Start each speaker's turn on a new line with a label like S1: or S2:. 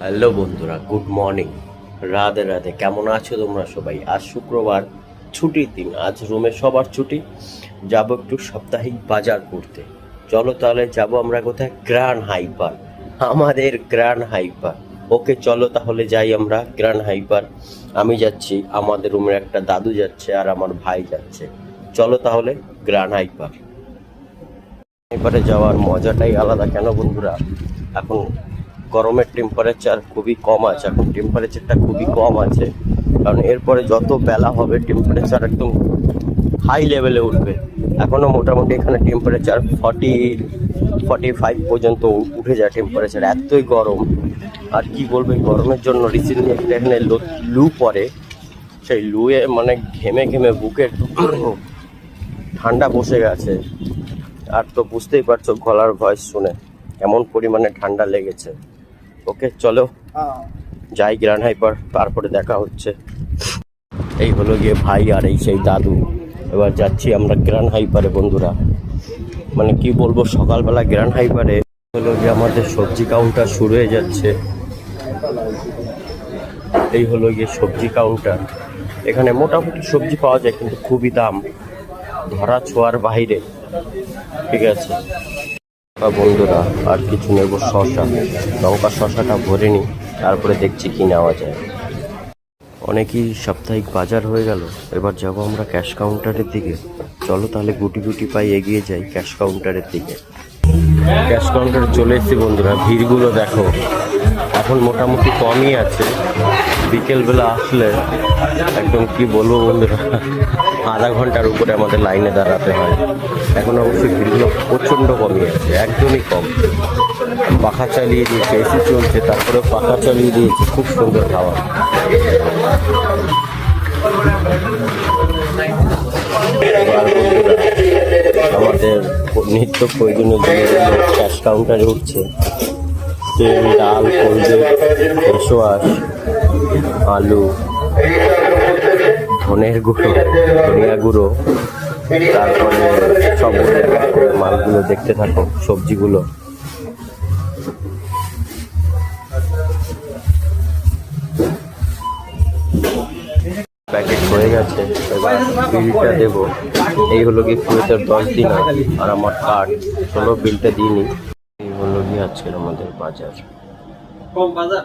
S1: Hello বন্ধুরা, good morning. Radhe Radhe, কেমন আছো তোমরা সবাই? আজ শুক্রবার, ছুটির দিন, আজ রুমে সবার ছুটি। যাব একটু সাপ্তাহিক বাজার করতে। চলো তাহলে যাব আমরা কোথায়? গ্র্যান্ড হাইপার, আমাদের গ্র্যান্ড হাইপার। ওকে, চলো তাহলে যাই আমরা, গ্র্যান্ড হাইপার। আমি যাচ্ছি, আমাদের রুমের একটা দাদু যাচ্ছে আর আমার ভাই যাচ্ছে। চলো তাহলে, গ্র্যান্ড হাইপার। এবারে যাওয়ার মজাটাই আলাদা। কেন বন্ধুরা? এখন গরমের টেম্পারেচার খুবই কম আছে, এখন টেম্পারেচারটা খুবই কম আছে। কারণ এরপরে যত বেলা হবে টেম্পারেচার একদম হাই লেভেলে উঠবে। এখনও মোটামুটি এখানে টেম্পারেচার ফর্টি ফর্টি ফাইভ পর্যন্ত উঠে যায় টেম্পারেচার এতই গরম। আর কি বলব গরমের জন্য রিসেন্টলি একটা এখানে লো- পড়ে। সেই লুয়ে মানে ঘেমে ঘেমে বুকে ঠান্ডা বসে গেছে। আর তো বুঝতেই পারছ, গলার ভয়েস শুনে, কেমন পরিমাণে ঠান্ডা লেগেছে। ওকে চলো। যাই গ্র্যান্ড হাইপার তারপরে দেখা হচ্ছে। এই হলো গিয়ে ভাই আর এই সেই দাদু। এবার যাচ্ছি আমরা গ্র্যান্ড হাইপারে বন্ধুরা। মানে কি বলব সকালবেলা গ্র্যান্ড হাইপারে হলো গিয়ে আমাদের সবজি কাউন্টার শুরু হয়ে যাচ্ছে। এই হলো গিয়ে সবজি কাউন্টার এখানে মোটামুটি সবজি পাওয়া যায় কিন্তু খুবই দাম। ধরা ছোঁয়ার বাইরে। ঠিক আছে। বন্ধুরা, আর কিছু নেব শশা। লঙ্কা শশাটা ভরে নিই, তারপরে দেখছি কি নেওয়া যায়। অনেকই সাপ্তাহিক বাজার হয়ে গেল, এবার যাব আমরা ক্যাশ কাউন্টারের দিকে। চলো তাহলে গুটি গুটি পাই এগিয়ে যাই ক্যাশ কাউন্টারের দিকে। ক্যাশ কাউন্টারে চলে এসেছি বন্ধুরা, ভিড়গুলো দেখো। এখন মোটামুটি কমই আছে। বিকেলবেলা আসলে একদম কি বলব বন্ধুরা, আধা ঘণ্টার উপরে আমাদের লাইনে দাঁড়াতে হয়। এখন অবশ্যই ভিড়গুলো প্রচণ্ড কমই আছে একদমই কম। পাখা চালিয়ে দিয়েছে এসি চলছে তারপরে পাখা চালিয়ে দিয়েছে, খুব সুন্দর খাওয়া আমাদের নিত্য প্রয়োজনীয় জিনিসগুলো ক্যাশ কাউন্টারে উঠছে। তেল, ডাল কোলগেট ফেস ওয়াশ আলু, ধনের গুঁড়ো, ধনিয়া গুঁড়ো তারপরে সব মালগুলো দেখতে থাকো, সবজিগুলো। প্যাকেট হয়ে গেছে, এবার বিলটা দেবো। এই হলো কি কুয়েতের দশ দিন আর আমার কার্ড চলো বিলটা দিয়ে নিই। এই হলো কি আজকের আমাদের বাজার।
S2: কম বাজার?